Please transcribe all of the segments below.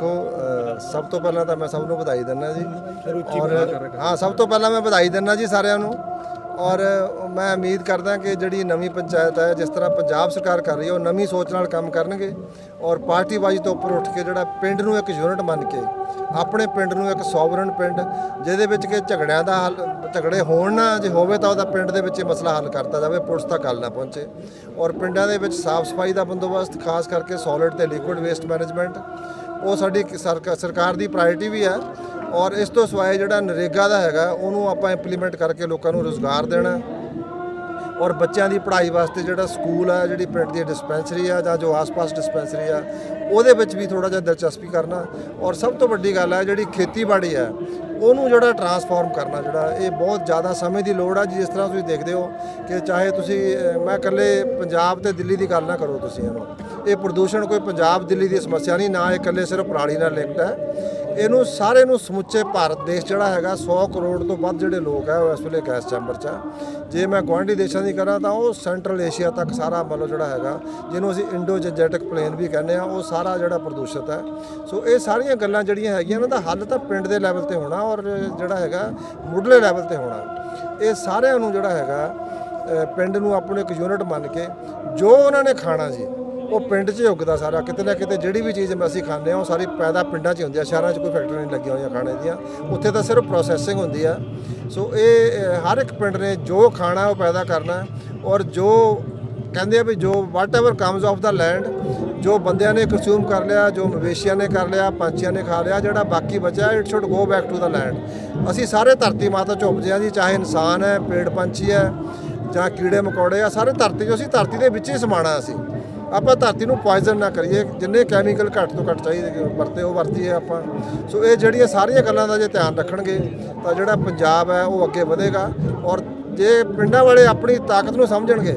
ਦੇਖੋ ਸਭ ਤੋਂ ਪਹਿਲਾਂ ਤਾਂ ਮੈਂ ਸਭ ਨੂੰ ਵਧਾਈ ਦਿੰਦਾ ਜੀ। ਔਰ ਹਾਂ ਸਭ ਤੋਂ ਪਹਿਲਾਂ ਮੈਂ ਵਧਾਈ ਦਿੰਦਾ ਜੀ ਸਾਰਿਆਂ ਨੂੰ। ਔਰ ਮੈਂ ਉਮੀਦ ਕਰਦਾ ਕਿ ਜਿਹੜੀ ਨਵੀਂ ਪੰਚਾਇਤ ਹੈ ਜਿਸ ਤਰ੍ਹਾਂ ਪੰਜਾਬ ਸਰਕਾਰ ਕਰ ਰਹੀ ਹੈ ਉਹ ਨਵੀਂ ਸੋਚ ਨਾਲ ਕੰਮ ਕਰਨਗੇ। ਔਰ ਪਾਰਟੀਬਾਜ਼ੀ ਤੋਂ ਉੱਪਰ ਉੱਠ ਕੇ ਜਿਹੜਾ ਪਿੰਡ ਨੂੰ ਇੱਕ ਯੂਨਿਟ ਮੰਨ ਕੇ ਆਪਣੇ ਪਿੰਡ ਨੂੰ ਇੱਕ ਸੋਵਰਨ ਪਿੰਡ ਜਿਹਦੇ ਵਿੱਚ ਕਿ ਝਗੜਿਆਂ ਦਾ ਹੱਲ ਝਗੜੇ ਹੋਣ ਨਾ ਜੇ ਹੋਵੇ ਤਾਂ ਉਹਦਾ ਪਿੰਡ ਦੇ ਵਿੱਚ ਹੀ ਮਸਲਾ ਹੱਲ ਕਰਤਾ ਜਾਵੇ ਪੁਲਿਸ ਤੱਕ ਗੱਲ ਨਾ ਪਹੁੰਚੇ। ਔਰ ਪਿੰਡਾਂ ਦੇ ਵਿੱਚ ਸਾਫ਼ ਸਫ਼ਾਈ ਦਾ ਬੰਦੋਬਸਤ ਖਾਸ ਕਰਕੇ ਸੋਲਿਡ ਤੇ ਲਿਕੁਇਡ ਵੇਸਟ ਮੈਨੇਜਮੈਂਟ ਉਹ ਸਾਡੀ ਸਰਕਾ- ਸਰਕਾਰ ਦੀ ਪ੍ਰਾਇੋਰਟੀ ਵੀ ਹੈ ਔਰ ਇਸ ਤੋਂ ਸਿਵਾਏ ਜਿਹੜਾ ਨਰੇਗਾ ਦਾ ਹੈਗਾ, ਉਹਨੂੰ ਆਪਾਂ ਇੰਪਲੀਮੈਂਟ ਕਰਕੇ ਲੋਕਾਂ ਨੂੰ ਰੋਜ਼ਗਾਰ ਦੇਣਾ ਔਰ ਬੱਚਿਆਂ ਦੀ ਪੜ੍ਹਾਈ ਵਾਸਤੇ ਜਿਹੜਾ ਸਕੂਲ ਆ ਜਿਹੜੀ ਪਿੰਡ ਦੀ ਡਿਸਪੈਂਸਰੀ ਆ ਜਾਂ ਜੋ ਆਸ-ਪਾਸ ਡਿਸਪੈਂਸਰੀ ਆ, ਉਹਦੇ ਵਿੱਚ ਵੀ ਥੋੜਾ ਜਿਹਾ ਦਿਲਚਸਪੀ ਕਰਨਾ। ਔਰ ਸਭ ਤੋਂ ਵੱਡੀ ਗੱਲ ਹੈ, ਜਿਹੜੀ ਖੇਤੀਬਾੜੀ ਹੈ ਉਹਨੂੰ ਜਿਹੜਾ ਟਰਾਂਸਫਾਰਮ ਕਰਨਾ, ਜਿਹੜਾ ਇਹ ਬਹੁਤ ਜ਼ਿਆਦਾ ਸਮੇਂ ਦੀ ਲੋੜ ਆ ਜਿਸ ਤਰ੍ਹਾਂ ਤੁਸੀਂ ਦੇਖਦੇ ਹੋ ਕਿ ਚਾਹੇ ਤੁਸੀਂ ਮੈਂ ਇਕੱਲੇ ਪੰਜਾਬ ਤੇ ਦਿੱਲੀ ਦੀ ਗੱਲ ਨਾ ਕਰੋ ਤੁਸੀਂ ਇਹਨੂੰ। ਇਹ ਪ੍ਰਦੂਸ਼ਣ ਕੋਈ ਪੰਜਾਬ ਦਿੱਲੀ ਦੀ ਸਮੱਸਿਆ ਨਹੀਂ, ਨਾ ਇਹ ਇਕੱਲੇ ਸਿਰਫ ਪਰਾਲੀ ਨਾਲ ਲਿੰਕਡ ਹੈ। ਇਹਨੂੰ ਸਾਰੇ ਨੂੰ ਸਮੁੱਚੇ ਭਾਰਤ ਦੇਸ਼ ਜਿਹੜਾ ਹੈਗਾ 100 ਕਰੋੜ ਤੋਂ ਵੱਧ ਜਿਹੜੇ ਲੋਕ ਹੈ ਉਹ ਇਸ ਵੇਲੇ ਗੈਸ ਚੈਂਬਰ 'ਚ ਆ। ਜੇ ਮੈਂ ਗੁਆਂਢੀ ਦੇਸ਼ਾਂ ਦੀ ਕਰਾਂ ਤਾਂ ਉਹ ਸੈਂਟਰਲ ਏਸ਼ੀਆ ਤੱਕ ਸਾਰਾ ਮਤਲਬ ਜਿਹੜਾ ਹੈਗਾ, ਜਿਹਨੂੰ ਅਸੀਂ ਇੰਡੋ ਜੈਟਿਕ ਪਲੇਨ ਵੀ ਕਹਿੰਦੇ ਆ, ਉਹ ਸਾਰਾ ਜਿਹੜਾ ਪ੍ਰਦੂਸ਼ਿਤ ਹੈ। ਸੋ ਇਹ ਸਾਰੀਆਂ ਗੱਲਾਂ ਜਿਹੜੀਆਂ ਹੈਗੀਆਂ ਇਹਨਾਂ ਦਾ ਹੱਲ ਤਾਂ ਪਿੰਡ ਦੇ ਲੈਵਲ ਤੇ ਹੋਣਾ ਔਰ ਜਿਹੜਾ ਹੈਗਾ, ਮੁੱਢਲੇ ਲੈਵਲ ਤੇ ਹੋਣਾ। ਇਹ ਸਾਰਿਆਂ ਨੂੰ ਜਿਹੜਾ ਹੈਗਾ ਪਿੰਡ ਨੂੰ ਆਪਣੇ ਇੱਕ ਯੂਨਿਟ ਮੰਨ ਕੇ ਜੋ ਉਹਨਾਂ ਨੇ ਖਾਣਾ ਜੀ ਉਹ ਪਿੰਡ 'ਚ ਹੀ ਉੱਗਦਾ ਸਾਰਾ। ਕਿਤੇ ਨਾ ਕਿਤੇ ਜਿਹੜੀ ਵੀ ਚੀਜ਼ ਅਸੀਂ ਖਾਂਦੇ ਆ ਉਹ ਸਾਰੀ ਪੈਦਾ ਪਿੰਡਾਂ 'ਚ ਹੀ ਹੁੰਦੀ ਆ। ਸ਼ਹਿਰਾਂ 'ਚ ਕੋਈ ਫੈਕਟਰੀ ਨਹੀਂ ਲੱਗੀਆਂ ਹੋਈਆਂ ਖਾਣੇ ਦੀਆਂ। ਉੱਥੇ ਤਾਂ ਸਿਰਫ ਪ੍ਰੋਸੈਸਿੰਗ ਹੁੰਦੀ ਆ। ਸੋ ਇਹ ਹਰ ਇੱਕ ਪਿੰਡ ਨੇ ਜੋ ਖਾਣਾ ਉਹ ਪੈਦਾ ਕਰਨਾ ਔਰ ਜੋ ਕਹਿੰਦੇ ਆ ਵੀ ਜੋ whatever comes of the land ਜੋ ਬੰਦਿਆਂ ਨੇ ਕੰਜ਼ਿਊਮ ਕਰ ਲਿਆ, ਜੋ ਮਵੇਸ਼ੀਆਂ ਨੇ ਕਰ ਲਿਆ, ਪੰਛੀਆਂ ਨੇ ਖਾ ਲਿਆ, ਜਿਹੜਾ ਬਾਕੀ ਬਚਿਆ it should go back to the land ਅਸੀਂ ਸਾਰੇ ਧਰਤੀ ਮਾਤਾ ਚ ਉਪਜੇ ਹਾਂ ਜੀ, ਚਾਹੇ ਇਨਸਾਨ ਹੈ, ਪੇੜ ਪੰਛੀ ਹੈ ਜਾਂ ਕੀੜੇ ਮਕੌੜੇ ਆ, ਸਾਰੇ ਧਰਤੀ 'ਚ ਅਸੀਂ ਧਰਤੀ ਦੇ ਵਿੱਚ ਹੀ ਸਮਾਣਾ ਅਸੀਂ। ਆਪਾਂ ਧਰਤੀ ਨੂੰ ਪੋਇਜ਼ਨ ਨਾ ਕਰੀਏ, ਜਿੰਨੇ ਕੈਮੀਕਲ ਘੱਟ ਤੋਂ ਘੱਟ ਚਾਹੀਦੇ ਵਰਤੇ, ਉਹ ਵਰਤੀਏ ਆਪਾਂ। ਸੋ ਇਹ ਜਿਹੜੀਆਂ ਸਾਰੀਆਂ ਗੱਲਾਂ ਦਾ ਜੇ ਧਿਆਨ ਰੱਖਣਗੇ, ਤਾਂ ਜਿਹੜਾ ਪੰਜਾਬ ਹੈ, ਉਹ ਅੱਗੇ ਵਧੇਗਾ। ਔਰ ਜੇ ਪਿੰਡਾਂ ਵਾਲੇ ਆਪਣੀ ਤਾਕਤ ਨੂੰ ਸਮਝਣਗੇ,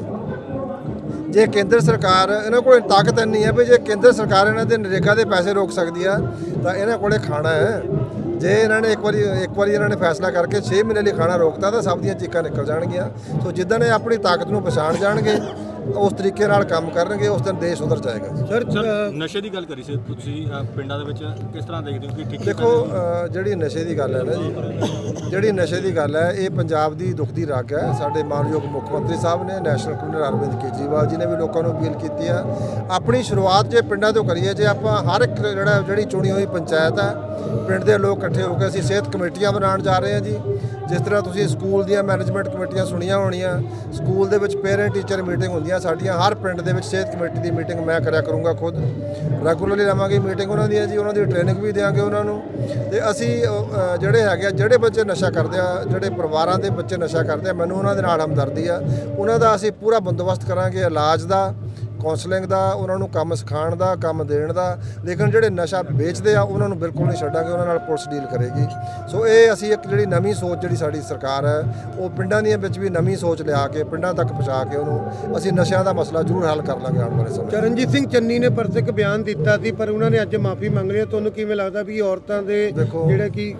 ਜੇ ਕੇਂਦਰ ਸਰਕਾਰ, ਇਹਨਾਂ ਕੋਲ ਤਾਕਤ ਇੰਨੀ ਹੈ ਵੀ ਜੇ ਕੇਂਦਰ ਸਰਕਾਰ ਇਹਨਾਂ ਦੇ ਨਰੇਗਾ ਦੇ ਪੈਸੇ ਰੋਕ ਸਕਦੀ ਆ, ਤਾਂ ਇਹਨਾਂ ਕੋਲੇ ਖਾਣਾ ਹੈ। ਜੇ ਇਹਨਾਂ ਨੇ ਇੱਕ ਵਾਰੀ ਇੱਕ ਵਾਰੀ ਇਹਨਾਂ ਨੇ ਫੈਸਲਾ ਕਰਕੇ 6 ਮਹੀਨੇ ਲਈ ਖਾਣਾ ਰੋਕਤਾ, ਤਾਂ ਸਭ ਦੀਆਂ ਚੀਕਾਂ ਨਿਕਲ ਜਾਣਗੀਆਂ। ਸੋ ਜਿੱਦਾਂ ਇਹ ਆਪਣੀ ਤਾਕਤ ਨੂੰ ਪਛਾਣ ਜਾਣਗੇ ਉਸ ਤਰੀਕੇ ਨਾਲ ਕੰਮ ਕਰਨਗੇ ਉਸ ਦਿਨ ਦੇਸ਼ ਸੁਧਰ ਜਾਏਗਾ। ਸਰ ਨਸ਼ੇ ਦੀ ਗੱਲ ਕਰੀ ਸੀ ਤੁਸੀਂ ਪਿੰਡਾਂ ਦੇ ਵਿੱਚ ਕਿਸ ਤਰ੍ਹਾਂ ਦੇਖਦੇ ਹੋ ਕਿ ਠੀਕ ਦੇਖੋ ਜਿਹੜੀ ਨਸ਼ੇ ਦੀ ਗੱਲ ਹੈ ਨਾ ਜੀ ਜਿਹੜੀ ਨਸ਼ੇ ਦੀ ਗੱਲ ਹੈ ਇਹ ਪੰਜਾਬ ਦੀ ਦੁੱਖ ਦੀ ਰੱਗ ਹੈ। ਸਾਡੇ ਮਾਨਯੋਗ ਮੁੱਖ ਮੰਤਰੀ ਸਾਹਿਬ ਨੇ ਨੈਸ਼ਨਲ ਕਮਿਸ਼ਨਰ ਅਰਵਿੰਦ ਕੇਜਰੀਵਾਲ ਜੀ ਨੇ ਵੀ ਲੋਕਾਂ ਨੂੰ ਅਪੀਲ ਕੀਤੀ ਆ ਆਪਣੀ ਸ਼ੁਰੂਆਤ ਜੇ ਪਿੰਡਾਂ ਤੋਂ ਕਰੀਏ ਜੇ ਆਪਾਂ ਹਰ ਇੱਕ ਜਿਹੜਾ ਜਿਹੜੀ ਚੁਣੀ ਹੋਈ ਪੰਚਾਇਤ ਹੈ ਪਿੰਡ ਦੇ ਲੋਕ ਇਕੱਠੇ ਹੋ ਕੇ ਅਸੀਂ ਸਿਹਤ ਕਮੇਟੀਆਂ ਬਣਾਉਣ ਜਾ ਰਹੇ ਹਾਂ ਜੀ। ਜਿਸ ਤਰ੍ਹਾਂ ਤੁਸੀਂ ਸਕੂਲ ਦੀਆਂ ਮੈਨੇਜਮੈਂਟ ਕਮੇਟੀਆਂ ਸੁਣੀਆਂ ਹੋਣੀਆਂ, ਸਕੂਲ ਦੇ ਵਿੱਚ ਪੇਰੈਂਟ ਟੀਚਰ ਮੀਟਿੰਗ ਹੁੰਦੀਆਂ, ਸਾਡੀਆਂ ਹਰ ਪਿੰਡ ਦੇ ਵਿੱਚ ਸਿਹਤ ਕਮੇਟੀ ਦੀ ਮੀਟਿੰਗ ਮੈਂ ਕਰਿਆ ਕਰੂੰਗਾ ਖੁਦ। ਰੈਗੂਲਰਲੀ ਲਵਾਂਗੇ ਮੀਟਿੰਗ ਉਹਨਾਂ ਦੀ ਹੈ ਜੀ, ਉਹਨਾਂ ਦੀ ਟ੍ਰੇਨਿੰਗ ਵੀ ਦੇਵਾਂਗੇ ਉਹਨਾਂ ਨੂੰ। ਤੇ ਅਸੀਂ ਜਿਹੜੇ ਹੈਗੇ ਆ, ਜਿਹੜੇ ਬੱਚੇ ਨਸ਼ਾ ਕਰਦੇ ਆ, ਜਿਹੜੇ ਪਰਿਵਾਰਾਂ ਦੇ ਬੱਚੇ ਨਸ਼ਾ ਕਰਦੇ ਆ, ਮੈਨੂੰ ਉਹਨਾਂ ਦੇ ਨਾਲ ਹਮਦਰਦੀ ਆ। ਉਹਨਾਂ ਦਾ ਅਸੀਂ ਪੂਰਾ ਬੰਦੋਬਸਤ ਕਰਾਂਗੇ, ਇਲਾਜ ਦਾ। ਕਾਉਂਸਲਿੰਗ ਦਾ ਉਹਨਾਂ ਨੂੰ ਕੰਮ ਸਿਖਾਉਣ ਦਾ ਕੰਮ ਦੇਣ ਦਾ ਲੇਕਿਨ ਜਿਹੜੇ ਨਸ਼ਾ ਵੇਚਦੇ ਆ ਉਹਨਾਂ ਨੂੰ ਬਿਲਕੁਲ ਨਹੀਂ ਛੱਡਾਂਗੇ ਉਹਨਾਂ ਨਾਲ ਪੁਲਿਸ ਡੀਲ ਕਰੇਗੀ ਸੋ ਇਹ ਅਸੀਂ ਇੱਕ ਜਿਹੜੀ ਨਵੀਂ ਸੋਚ ਜਿਹੜੀ ਸਾਡੀ ਸਰਕਾਰ ਹੈ ਉਹ ਪਿੰਡਾਂ ਦੀਆਂ ਵਿੱਚ ਵੀ ਨਵੀਂ ਸੋਚ ਲਿਆ ਕੇ ਪਿੰਡਾਂ ਤੱਕ ਪਹੁੰਚਾ ਕੇ ਉਹਨੂੰ ਅਸੀਂ ਨਸ਼ਿਆਂ ਦਾ ਮਸਲਾ ਜ਼ਰੂਰ ਹੱਲ ਕਰ ਲਾਂਗੇ ਆਉਣ ਵਾਲੇ ਸਮੇਂ। ਚਰਨਜੀਤ ਸਿੰਘ ਚੰਨੀ ਨੇ ਪਰਸ ਇੱਕ ਬਿਆਨ ਦਿੱਤਾ ਸੀ ਪਰ ਉਹਨਾਂ ਨੇ ਅੱਜ ਮਾਫੀ ਮੰਗ ਲਈ। ਤੁਹਾਨੂੰ ਕਿਵੇਂ ਲੱਗਦਾ ਵੀ ਔਰਤਾਂ ਦੇ ਜਿਹੜਾ ਕਿ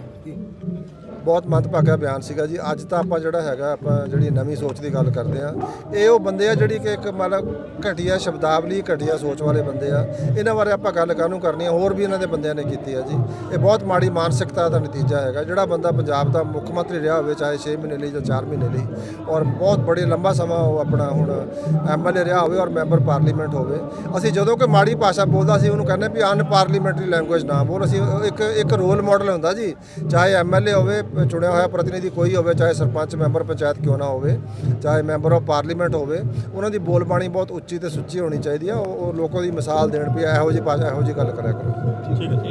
ਬਹੁਤ ਮੰਦਭਾਗਾ ਬਿਆਨ ਸੀਗਾ ਜੀ। ਅੱਜ ਤਾਂ ਆਪਾਂ ਜਿਹੜਾ ਹੈਗਾ, ਆਪਾਂ ਜਿਹੜੀ ਨਵੀਂ ਸੋਚ ਦੀ ਗੱਲ ਕਰਦੇ ਆ ਇਹ ਉਹ ਬੰਦੇ ਆ ਜਿਹੜੀ ਕਿ ਇੱਕ ਮਤਲਬ ਘਟੀਆ ਸ਼ਬਦਾਵਲੀ, ਘਟੀਆ ਸੋਚ ਵਾਲੇ ਬੰਦੇ ਆ। ਇਹਨਾਂ ਬਾਰੇ ਆਪਾਂ ਗੱਲ ਕਾਹਨੂੰ ਕਰਨੀ ਆ? ਹੋਰ ਵੀ ਇਹਨਾਂ ਦੇ ਬੰਦਿਆਂ ਨੇ ਕੀਤੀ ਆ ਜੀ। ਇਹ ਬਹੁਤ ਮਾੜੀ ਮਾਨਸਿਕਤਾ ਦਾ ਨਤੀਜਾ ਹੈਗਾ। ਜਿਹੜਾ ਬੰਦਾ ਪੰਜਾਬ ਦਾ ਮੁੱਖ ਮੰਤਰੀ ਰਿਹਾ ਹੋਵੇ, ਚਾਹੇ 6 ਮਹੀਨੇ ਲਈ ਜਾਂ 4 ਮਹੀਨੇ ਲਈ, ਔਰ ਬਹੁਤ ਬੜੇ ਲੰਬਾ ਸਮਾਂ ਉਹ ਆਪਣਾ ਹੁਣ ਐਮਐਲਏ ਰਿਹਾ ਹੋਵੇ ਔਰ ਮੈਂਬਰ ਪਾਰਲੀਮੈਂਟ ਹੋਵੇ, ਅਸੀਂ ਜਦੋਂ ਕੋਈ ਮਾੜੀ ਭਾਸ਼ਾ ਬੋਲਦਾ ਸੀ ਉਹਨੂੰ ਕਹਿੰਦੇ ਵੀ ਅਨ ਪਾਰਲੀਮੈਂਟਰੀ ਲੈਂਗੁਏਜ ਨਾ ਬੋਲ। ਅਸੀਂ ਇੱਕ ਇੱਕ ਰੋਲ ਮਾਡਲ ਹੁੰਦਾ ਜੀ। ਚਾਹੇ ਐਮਐਲਏ ਹੋਵੇ ਚੁਣਿਆ ਹੋਇਆ ਪ੍ਰਤੀਨਿਧੀ ਕੋਈ ਹੋਵੇ, ਚਾਹੇ ਸਰਪੰਚ, ਮੈਂਬਰ, ਪੰਚਾਇਤ ਕਿਉਂ ਨਾ ਹੋਵੇ, ਚਾਹੇ ਮੈਂਬਰ ਆਫ ਪਾਰਲੀਮੈਂਟ ਹੋਵੇ, ਉਹਨਾਂ ਦੀ ਬੋਲਬਾਣੀ ਬਹੁਤ ਉੱਚੀ ਤੇ ਸੁੱਚੀ ਹੋਣੀ ਚਾਹੀਦੀ ਆ। ਉਹ ਉਹ ਲੋਕਾਂ ਦੀ ਮਿਸਾਲ ਦੇਣ ਵੀ ਇਹੋ ਜਿਹੀ ਭਾਸ਼ਾ ਇਹੋ ਜਿਹੀ ਗੱਲ ਕਰਿਆ ਕਰੋ। ਠੀਕ ਹੈ।